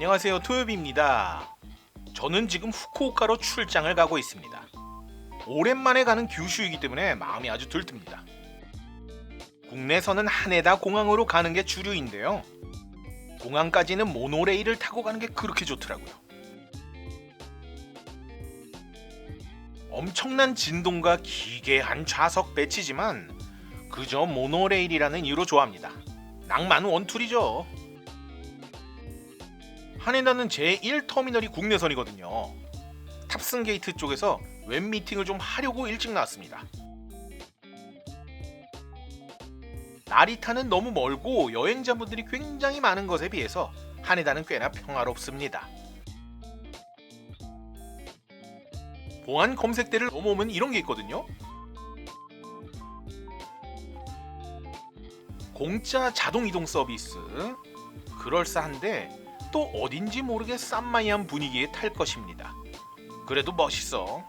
안녕하세요 토요비입니다. 저는 지금 후쿠오카로 출장을 가고 있습니다. 오랜만에 가는 규슈이기 때문에 마음이 아주 들뜹니다. 국내선은 하네다 공항으로 가는 게 주류인데요. 공항까지는 모노레일을 타고 가는 게 그렇게 좋더라고요. 엄청난 진동과 기괴한 좌석 배치지만 그저 모노레일이라는 이유로 좋아합니다. 낭만 원툴이죠. 하네다는 제1터미널이 국내선이거든요. 탑승 게이트 쪽에서 웹 미팅을 좀 하려고 일찍 나왔습니다. 나리타는 너무 멀고 여행자분들이 굉장히 많은 것에 비해서 하네다는 꽤나 평화롭습니다. 보안 검색대를 넘어오면 이런 게 있거든요. 공짜 자동 이동 서비스 그럴싸한데 또 어딘지 모르게 쌈마이한 분위기에 탈 것입니다. 그래도 멋있어.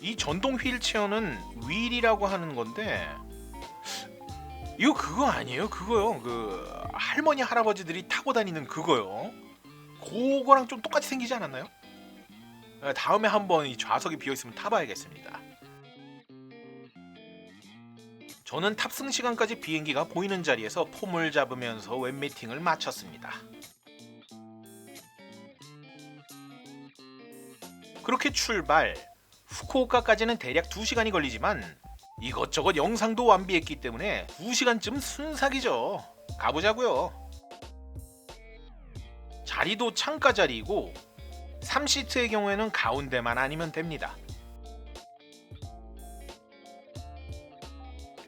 이 전동 휠체어는 휠이라고 하는 건데 이거 그거 아니에요? 그거요. 그 할머니 할아버지들이 타고 다니는 그거요. 그거랑 좀 똑같이 생기지 않았나요? 에, 다음에 한번 이 좌석이 비어 있으면 타봐야겠습니다. 저는 탑승 시간까지 비행기가 보이는 자리에서 폼을 잡으면서 웹 미팅을 마쳤습니다. 그렇게 출발. 후쿠오카까지는 대략 2시간이 걸리지만 이것저것 영상도 완비했기 때문에 2시간쯤 순삭이죠. 가보자고요. 자리도 창가 자리이고 3시트의 경우에는 가운데만 아니면 됩니다.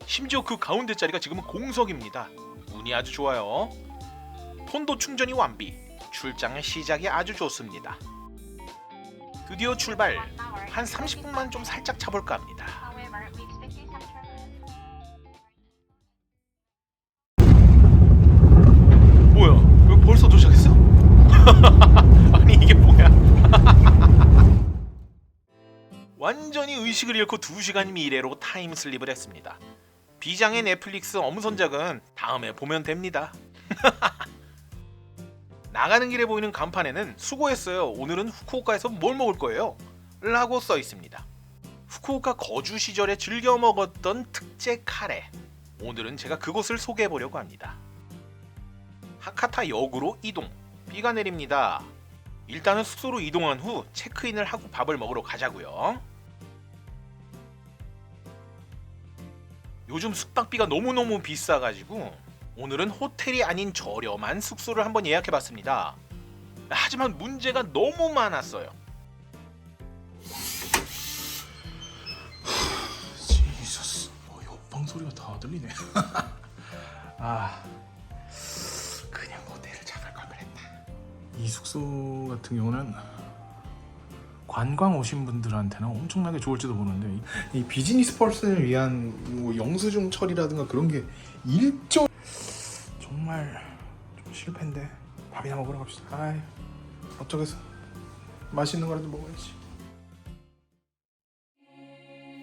심지어 그 가운데 자리가 지금은 공석입니다. 운이 아주 좋아요. 폰도 충전이 완비. 출장의 시작이 아주 좋습니다. 드디어 출발. 한 30분만 좀 살짝 차볼까 합니다. 뭐야? 이거 벌써 도착했어? 아니 이게 뭐야? 완전히 의식을 잃고 2시간 미래로 타임슬립을 했습니다. 비장의 넷플릭스 엄선작은 다음에 보면 됩니다. 나가는 길에 보이는 간판에는 수고했어요. 오늘은 후쿠오카에서 뭘 먹을 거예요? 라고 써 있습니다. 후쿠오카 거주 시절에 즐겨 먹었던 특제 카레. 오늘은 제가 그곳을 소개해 보려고 합니다. 하카타 역으로 이동. 비가 내립니다. 일단은 숙소로 이동한 후 체크인을 하고 밥을 먹으러 가자고요. 요즘 숙박비가 너무너무 비싸가지고 오늘은 호텔이 아닌 저렴한 숙소를 한번 예약해봤습니다. 하지만 문제가 너무 많았어요. 지서스 뭐 옆방 소리가 다 들리네 아 그냥 호텔을 잡을 걸 그랬다 이 숙소 같은 경우는 관광 오신 분들한테는 엄청나게 좋을지도 모르는데 이, 이 비즈니스 퍼슨을 위한 뭐 영수증 처리라든가 그런 게 일절 정말 좀 실패인데 밥이나 먹으러 갑시다 아이 어쩌겠어 맛있는 거라도 먹어야지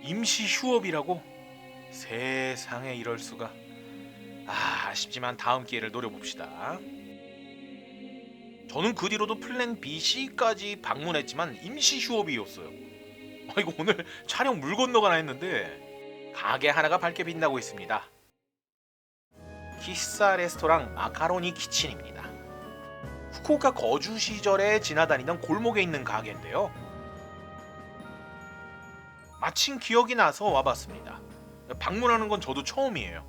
임시 휴업이라고? 세상에 이럴 수가. 아, 아쉽지만 다음 기회를 노려봅시다. 저는 그 뒤로도 플랜 B, C까지 방문했지만 임시 휴업이었어요. 아이고 오늘 촬영 물 건너가나 했는데 가게 하나가 밝게 빛나고 있습니다. 키사 레스토랑 마카로니 키친입니다. 후쿠오카 거주 시절에 지나다니던 골목에 있는 가게인데요. 마침 기억이 나서 와봤습니다. 방문하는 건 저도 처음이에요.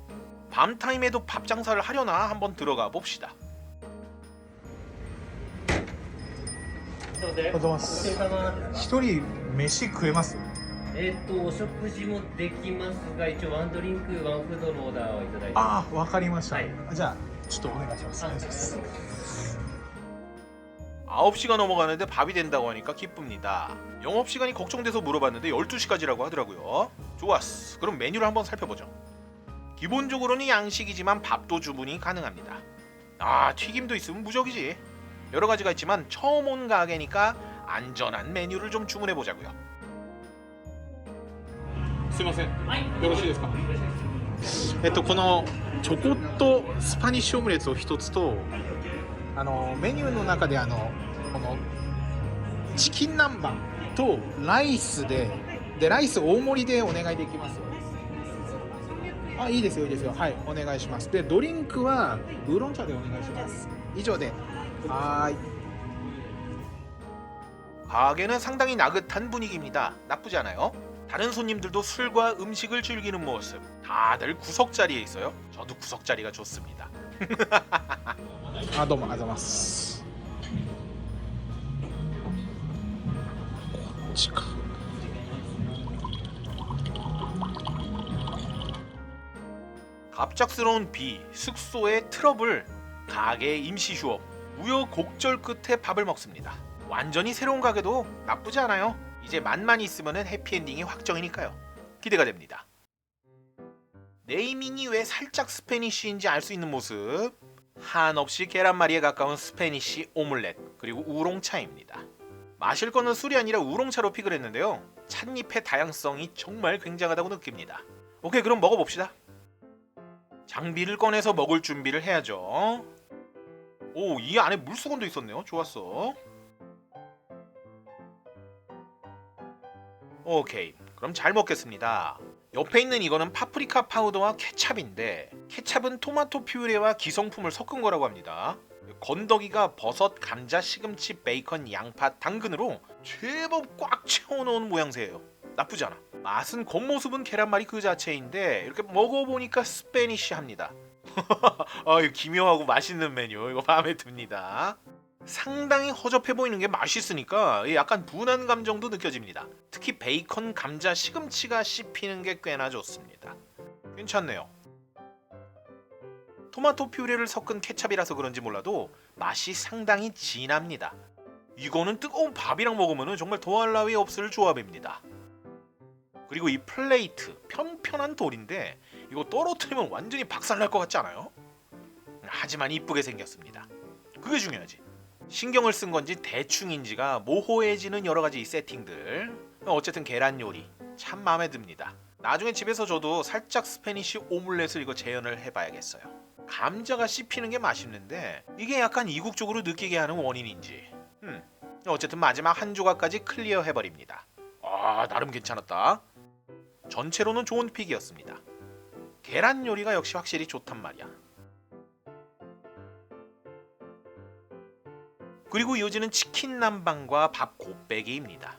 밤 타임에도 밥 장사를 하려나 한번 들어가 봅시다. そうでありがとうございまおす疲れ様一人飯食えます えっとお食事もできますが一応ワンドリンクワンフードのオーダーをいただいてああわかりました、はいじゃあちょっとお願いしますあお願いします 9시가 넘어가는데 밥이 된다고 하니까 기쁩니다. 영업시간이 걱정돼서 물어봤는데 12시까지라고 하더라고요. 좋았어. 그럼 메뉴를 한번 살펴보죠. 기본적으로는 양식이지만 밥도 주문이 가능합니다. 아, 튀김도 있으면 무적이지. 여러 가지가 있지만 처음 온 가게니까 안전한 메뉴를 좀 주문해 보자고요. すいません、はい、よろしいですか？えっとこのちょこっとスパニッシュオムレツを1つとあのメニューの中であのこのチキン南蛮とライスででライス大盛りでお願いできますよ。あいいですよいいですよ。はいお願いします。でドリンクはウーロン茶でお願いします。以上で。はい。가게는 상당히 나긋한 분위기입니 다. 나쁘지 않아 요? 다른 손님들도 술과 음식을 즐기는 모습. 다들 구석 자리에 있어요. 저도 구석 자리가 좋습니다. あどうもありがとうございますこっちか 갑작스러운 비, 숙소의 트러블, 가게의 임시 휴업, 우여곡절 끝에 밥을 먹습니다. 완전히 새로운 가게도 나쁘지 않아요. 이제 맛만 있으면 해피엔딩이 확정이니까요. 기대가 됩니다. 네이밍이 왜 살짝 스페니쉬인지 알 수 있는 모습. 한없이 계란말이에 가까운 스페니쉬 오믈렛 그리고 우롱차입니다. 마실 거는 술이 아니라 우롱차로 픽을 했는데요. 찻잎의 다양성이 정말 굉장하다고 느낍니다. 오케이 그럼 먹어봅시다. 장비를 꺼내서 먹을 준비를 해야죠. 오, 이 안에 물수건도 있었네요. 좋았어. 오케이. 그럼 잘 먹겠습니다. 옆에 있는 이거는 파프리카 파우더와 케찹인데 케찹은 토마토 퓨레와 기성품을 섞은 거라고 합니다. 건더기가 버섯, 감자, 시금치, 베이컨, 양파, 당근으로 제법 꽉 채워놓은 모양새예요. 나쁘지 않아. 맛은 겉모습은 계란말이 그 자체인데 이렇게 먹어보니까 스페니쉬합니다. 아, 이거 기묘하고 맛있는 메뉴 이거 마음에 듭니다. 상당히 허접해 보이는 게 맛있으니까 약간 분한 감정도 느껴집니다. 특히 베이컨, 감자, 시금치가 씹히는 게 꽤나 좋습니다. 괜찮네요. 토마토 퓨레를 섞은 케찹이라서 그런지 몰라도 맛이 상당히 진합니다. 이거는 뜨거운 밥이랑 먹으면 정말 더할 나위 없을 조합입니다. 그리고 이 플레이트 편편한 돌인데 이거 떨어뜨리면 완전히 박살날 것 같지 않아요? 하지만 이쁘게 생겼습니다. 그게 중요하지. 신경을 쓴 건지 대충인지가 모호해지는 여러 가지 이 세팅들. 어쨌든 계란 요리 참 마음에 듭니다. 나중에 집에서 저도 살짝 스페니쉬 오믈렛을 이거 재현을 해봐야겠어요. 감자가 씹히는 게 맛있는데 이게 약간 이국적으로 느끼게 하는 원인인지. 음, 어쨌든 마지막 한 조각까지 클리어 해버립니다. 아 나름 괜찮았다. 전체로는 좋은 픽이었습니다. 계란 요리가 역시 확실히 좋단 말이야. 그리고 이어지는 치킨 남방과 밥 곱빼기입니다.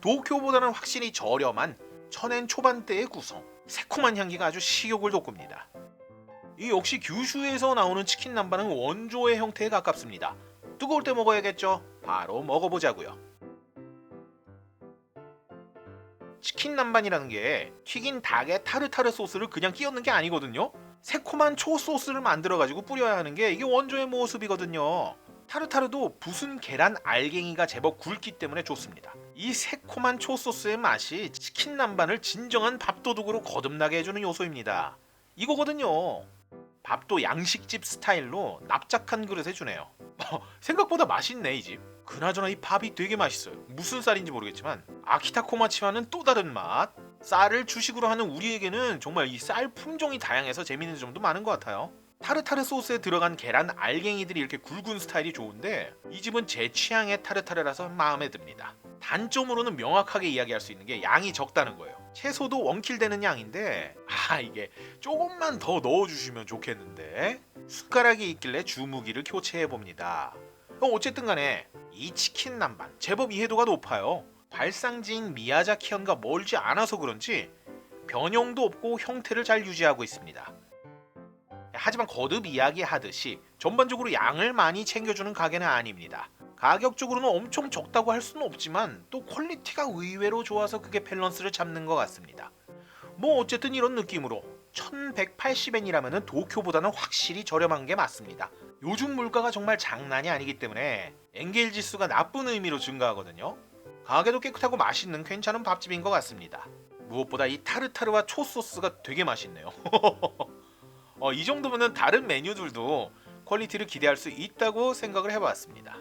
도쿄보다는 확실히 저렴한 천엔 초반대의 구성, 새콤한 향기가 아주 식욕을 돋굽니다. 이 역시 규슈에서 나오는 치킨 남반은 원조의 형태에 가깝습니다. 뜨거울 때 먹어야겠죠. 바로 먹어보자고요. 치킨 남반이라는 게 튀긴 닭에 타르타르 소스를 그냥 끼얹는 게 아니거든요. 새콤한 초 소스를 만들어 가지고 뿌려야 하는 게 이게 원조의 모습이거든요. 타르타르도 부순 계란 알갱이가 제법 굵기 때문에 좋습니다. 이 새콤한 초 소스의 맛이 치킨 남반을 진정한 밥도둑으로 거듭나게 해주는 요소입니다. 이거거든요. 밥도 양식집 스타일로 납작한 그릇에 주네요. 어, 생각보다 맛있네 이 집. 그나저나 이 밥이 되게 맛있어요. 무슨 쌀인지 모르겠지만 아키타 코마치와는 또 다른 맛. 쌀을 주식으로 하는 우리에게는 정말 이 쌀 품종이 다양해서 재밌는 점도 많은 것 같아요. 타르타르 소스에 들어간 계란 알갱이들이 이렇게 굵은 스타일이 좋은데 이 집은 제 취향의 타르타르라서 마음에 듭니다. 단점으로는 명확하게 이야기할 수 있는 게 양이 적다는 거예요. 채소도 원킬 되는 양인데 아 이게 조금만 더 넣어주시면 좋겠는데 숟가락이 있길래 주무기를 교체해 봅니다. 어쨌든 간에 이 치킨 남반 제법 이해도가 높아요. 발상지인 미야자키현과 멀지 않아서 그런지 변형도 없고 형태를 잘 유지하고 있습니다. 하지만 거듭 이야기하듯이 전반적으로 양을 많이 챙겨주는 가게는 아닙니다. 가격적으로는 엄청 적다고 할 수는 없지만 또 퀄리티가 의외로 좋아서 그게 밸런스를 잡는 것 같습니다. 뭐 어쨌든 이런 느낌으로 1180엔이라면 도쿄보다는 확실히 저렴한 게 맞습니다. 요즘 물가가 정말 장난이 아니기 때문에 엔겔 지수가 나쁜 의미로 증가하거든요. 가게도 깨끗하고 맛있는 괜찮은 밥집인 것 같습니다. 무엇보다 이 타르타르와 초 소스가 되게 맛있네요. 어, 이 정도면은 다른 메뉴들도 퀄리티를 기대할 수 있다고 생각을 해봤습니다.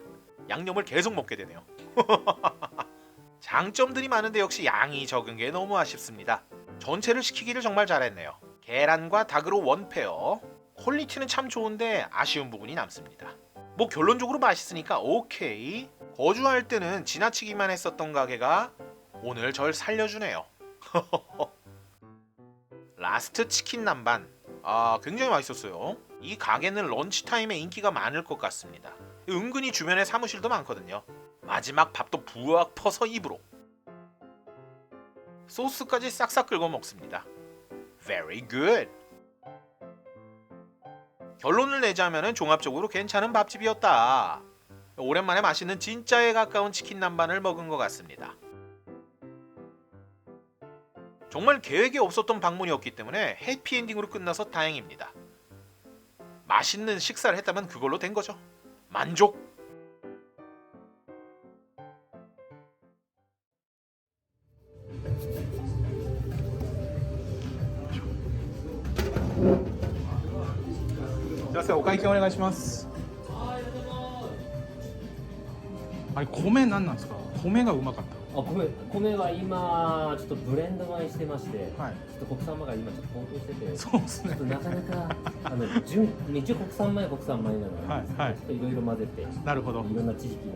양념을 계속 먹게 되네요. 장점들이 많은데 역시 양이 적은 게 너무 아쉽습니다. 전체를 시키기를 정말 잘했네요. 계란과 닭으로 원페어. 퀄리티는 참 좋은데 아쉬운 부분이 남습니다. 뭐 결론적으로 맛있으니까 오케이. 거주할 때는 지나치기만 했었던 가게가 오늘 절 살려주네요. 라스트 치킨 남반. 아, 굉장히 맛있었어요. 이 가게는 런치 타임에 인기가 많을 것 같습니다. 은근히 주변에 사무실도 많거든요. 마지막 밥도 부악 퍼서 입으로. 소스까지 싹싹 긁어 먹습니다. Very good. 결론을 내자면은 종합적으로 괜찮은 밥집이었다. 오랜만에 맛있는 진짜에 가까운 치킨 남반을 먹은 것 같습니다. 정말 계획에 없었던 방문이었기 때문에 해피엔딩으로 끝나서 다행입니다. 맛있는 식사를 했다면 그걸로 된 거죠. 만족! 안녕하세요. 오가이키 오네가시마스. 아니 고메 난나스까 그러니까 고메가 음악 같다. あ米米は今ちょっとブレンド米してまして、た。はい。ちょっと国産米が今ちょっと高騰しててそうですねちょっと。なかなかあの純一応国産米は国産米なので、はいはいちょっといろいろ混ぜていなるほど。ろんな知識の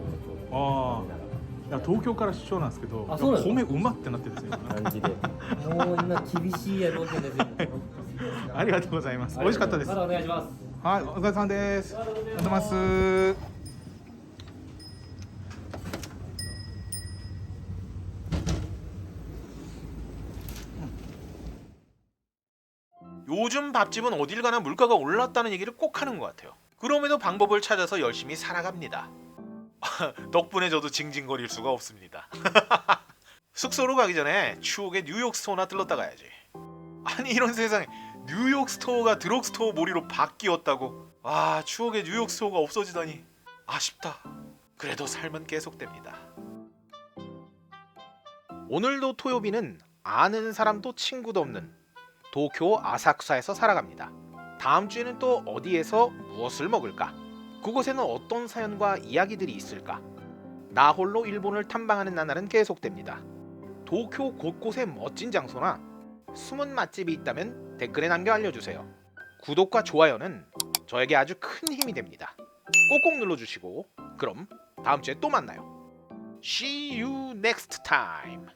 あこういや東京から出張なんですけど、あそうなんですか米うまってなってですね。感じで もう今厳しいやろうけですよありがとうございます。美味しかったです。まだお願いしますはい、お疲れ様です。ありがとうございます。 요즘 밥집은 어딜 가나 물가가 올랐다는 얘기를 꼭 하는 것 같아요. 그럼에도 방법을 찾아서 열심히 살아갑니다. 덕분에 저도 징징거릴 수가 없습니다. 숙소로 가기 전에 추억의 뉴욕 스토어나 들렀다 가야지. 아니 이런 세상에 뉴욕 스토어가 드럭 스토어 몰이로 바뀌었다고. 아 추억의 뉴욕 스토어가 없어지다니 아쉽다. 그래도 삶은 계속됩니다. 오늘도 토요비는 아는 사람도 친구도 없는 도쿄 아사쿠사에서 살아갑니다. 다음 주에는 또 어디에서 무엇을 먹을까? 그곳에는 어떤 사연과 이야기들이 있을까? 나 홀로 일본을 탐방하는 나날은 계속됩니다. 도쿄 곳곳에 멋진 장소나 숨은 맛집이 있다면 댓글에 남겨 알려주세요. 구독과 좋아요는 저에게 아주 큰 힘이 됩니다. 꼭꼭 눌러주시고 그럼 다음 주에 또 만나요. See you next time.